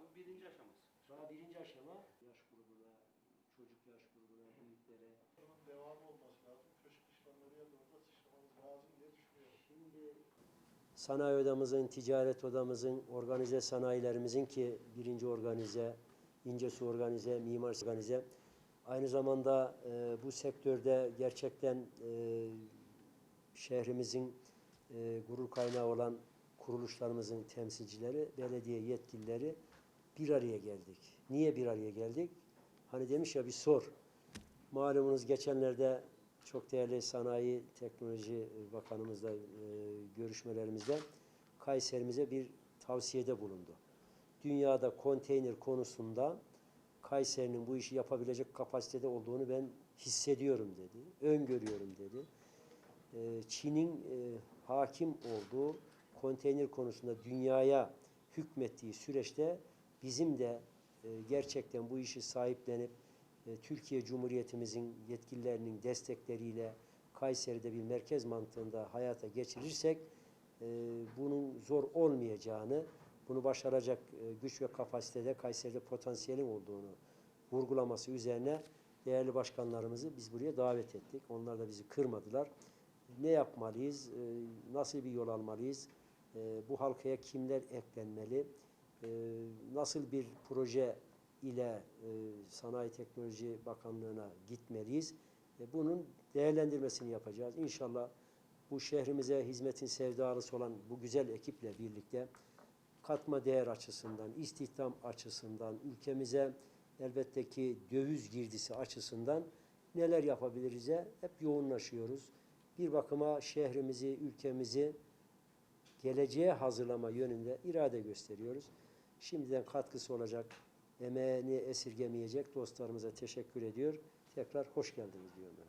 bu birinci aşaması. Daha birinci aşama yaş grubuna, çocuk yaş grubuna, büyüklere. Bunun devamı olması lazım. Köşk işlemleri ya da sıçramamız lazım diye düşünüyorum. Şimdi sanayi odamızın, ticaret odamızın, organize sanayilerimizin ki birinci organize, İncesu organize, mimar organize. Aynı zamanda e, bu sektörde gerçekten e, şehrimizin e, gurur kaynağı olan kuruluşlarımızın temsilcileri, belediye yetkilileri bir araya geldik. Niye bir araya geldik? Hani demiş ya bir sor. Malumunuz geçenlerde çok değerli Sanayi Teknoloji Bakanımızla e, görüşmelerimizde Kayserimize bir tavsiyede bulundu. Dünyada konteyner konusunda Kayseri'nin bu işi yapabilecek kapasitede olduğunu ben hissediyorum dedi. Öngörüyorum dedi. E, Çin'in e, hakim olduğu konteyner konusunda dünyaya hükmettiği süreçte bizim de e, gerçekten bu işi sahiplenip e, Türkiye Cumhuriyetimizin yetkililerinin destekleriyle Kayseri'de bir merkez mantığında hayata geçirirsek e, bunun zor olmayacağını, bunu başaracak güç ve kapasitede Kayseri'de potansiyelin olduğunu vurgulaması üzerine değerli başkanlarımızı biz buraya davet ettik. Onlar da bizi kırmadılar. Ne yapmalıyız? Nasıl bir yol almalıyız? e, Bu halkaya kimler eklenmeli? E, Nasıl bir proje ile e, Sanayi Teknoloji Bakanlığı'na gitmeliyiz? E, Bunun değerlendirmesini yapacağız. İnşallah bu şehrimize hizmetin sevdalısı olan bu güzel ekiple birlikte katma değer açısından, istihdam açısından, ülkemize elbette ki döviz girdisi açısından neler yapabiliriz'e hep yoğunlaşıyoruz. Bir bakıma şehrimizi, ülkemizi geleceğe hazırlama yönünde irade gösteriyoruz. Şimdiden katkısı olacak, emeğini esirgemeyecek dostlarımıza teşekkür ediyor. Tekrar hoş geldiniz diyorum.